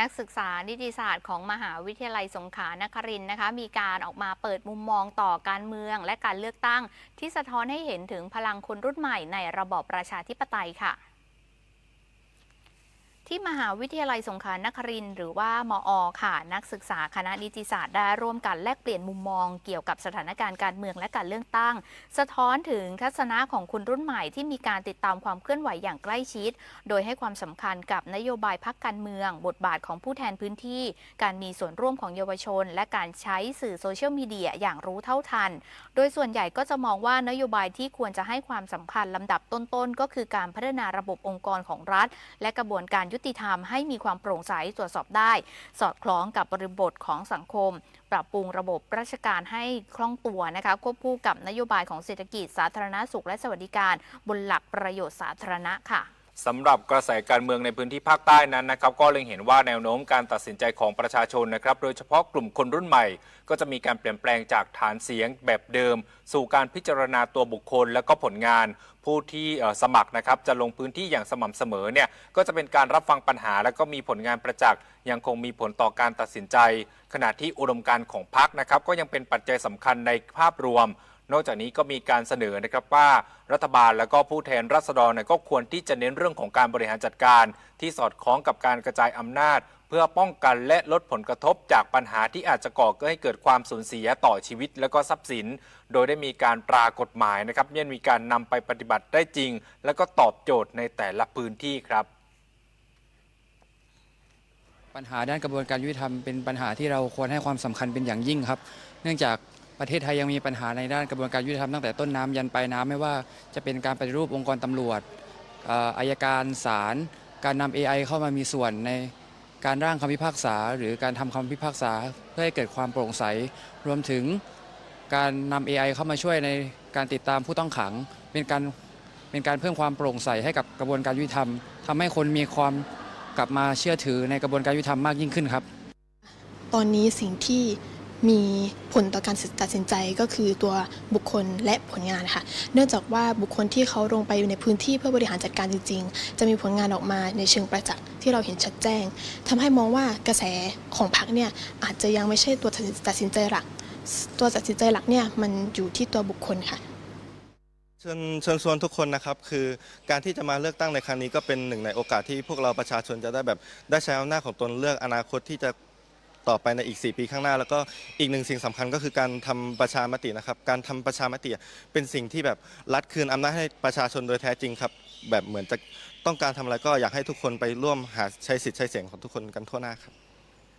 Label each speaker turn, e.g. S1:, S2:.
S1: นักศึกษานิติศาสตร์ของมหาวิทยาลัยสงขลานครินนะคะ มีการออกมาเปิดมุมมองต่อการเมืองและการเลือกตั้ง ที่สะท้อนให้เห็นถึงพลังคนรุ่นใหม่ในระบอบประชาธิปไตยค่ะ ที่มหาวิทยาลัยสงขลานครินหรือว่ามอค่ะ นักศึกษาคณะนิติศาสตร์ได้ร่วมกันแลกเปลี่ยนมุมมองเกี่ยวกับสถานการณ์การเมืองและการเลือกตั้ง สะท้อนถึงทัศนะของคนรุ่นใหม่ที่มีการติดตามความเคลื่อนไหวอย่างใกล้ชิด โดยให้ความสำคัญกับนโยบายพักการเมือง บทบาทของผู้แทนพื้นที่ การมีส่วนร่วมของเยาวชน และการใช้สื่อโซเชียลมีเดียอย่างรู้เท่าทัน โดยส่วนใหญ่ก็จะมองว่านโยบายที่ควรจะให้ความสำคัญลำดับต้นๆ ก็คือการพัฒนาระบบองค์กรของรัฐ และกระบวนการยุติธรรมให้มีความโปร่งใสตรวจสอบได้ สอดคล้องกับบริบทของสังคม ปรับปรุงระบบราชการให้คล่องตัวนะคะควบคู่กับนโยบายของเศรษฐกิจสาธารณสุขและสวัสดิการ บนหลักประโยชน์สาธารณะค่ะ
S2: สำหรับกระแสการเมืองในพื้นที่ภาคใต้นั้นนะครับก็เล็งเห็นว่าแนวโน้มการตัดสินใจของประชาชนนะครับโดยเฉพาะกลุ่มคนรุ่นใหม่ ก็จะมีการเปลี่ยนแปลงจากฐานเสียงแบบเดิม สู่การพิจารณาตัวบุคคล และก็ผลงาน ผู้ที่สมัครนะครับจะลงพื้นที่อย่างสม่ำเสมอเนี่ยก็จะเป็นการรับฟังปัญหา และก็มีผลงานประจักษ์ยังคงมีผลต่อการตัดสินใจ ขณะที่อุดมการณ์ของพรรคนะครับก็ยังเป็นปัจจัยสำคัญในภาพรวม นอกจากนี้ก็มีการเสนอนะครับว่ารัฐบาลและก็ผู้แทนรัษฎรก็ควรที่จะเน้นเรื่องของการบริหารจัดการ ที่สอดคล้องกับการกระจายอำนาจ เพื่อป้องกันและลดผลกระทบจากปัญหาที่อาจจะก่อให้เกิดความสูญเสียต่อชีวิต และก็ทรัพย์สิน โดยได้มีการตรากฎหมายนะครับยังมีการนำไปปฏิบัติได้จริง และก็ตอบโจทย์ในแต่ละพื้นที่ครับ
S3: ปัญหาด้านกระบวนการยุติธรรมเป็นปัญหาที่เราควรให้ความสำคัญเป็นอย่างยิ่งครับ เนื่องจาก ประเทศไทยยังมีปัญหาในด้านกระบวนการยุติธรรมตั้งแต่ต้นน้ำยันปลายน้ำไม่ว่าจะเป็นการปฏิรูปองค์กรตำรวจเอ่ออายการศาลการนำ AI เข้ามามีส่วนในการร่างคำพิพากษา หรือการทำคำพิพากษาเพื่อให้เกิดความโปร่งใส รวมถึงการนำ AI เข้ามาช่วยในการติดตามผู้ต้องขัง เป็นการเป็นการเพิ่มความโปร่งใสให้กับกระบวนการยุติธรรมทำให้คนมีความกลับมาเชื่อถือในกระบวนการยุติธรรมมากยิ่งขึ้นครับ
S4: ตอนนี้สิ่งที่ มีผลต่อการตัดสินใจก็คือตัวบุคคลและผลงานค่ะ เนื่องจากว่าบุคคลที่เขาลงไปอยู่ในพื้นที่เพื่อบริหารจัดการจริง ๆ จะมีผลงานออกมาในเชิงประจักษ์ที่เราเห็นชัดแจ้งทำให้มองว่ากระแสของพรรคเนี่ยอาจจะยังไม่ใช่ตัวตัดสินใจหลัก ตัวตัดสินใจหลักเนี่ยมันอยู่ที่ตัวบุคคลค่ะ
S5: เชิญเชิญชวนทุกคนนะครับคือการที่จะมาเลือกตั้งในครั้งนี้ก็เป็นหนึ่งในโอกาสที่พวกเราประชาชนจะได้แบบได้ใช้อำนาจของตนเลือกอนาคตที่จะ ต่อไปในอีก 4 ปีข้างหน้า แล้วก็อีกหนึ่งสิ่งสำคัญก็คือการทำประชามตินะครับ การทำประชามติเป็นสิ่งที่แบบรัฐคืนอำนาจให้ประชาชนโดยแท้จริงครับ แบบเหมือนจะต้องการทำอะไรก็อยากให้ทุกคนไปร่วมหาใช้สิทธิ์ใช้เสียงของทุกคนกันทั่วหน้าครับ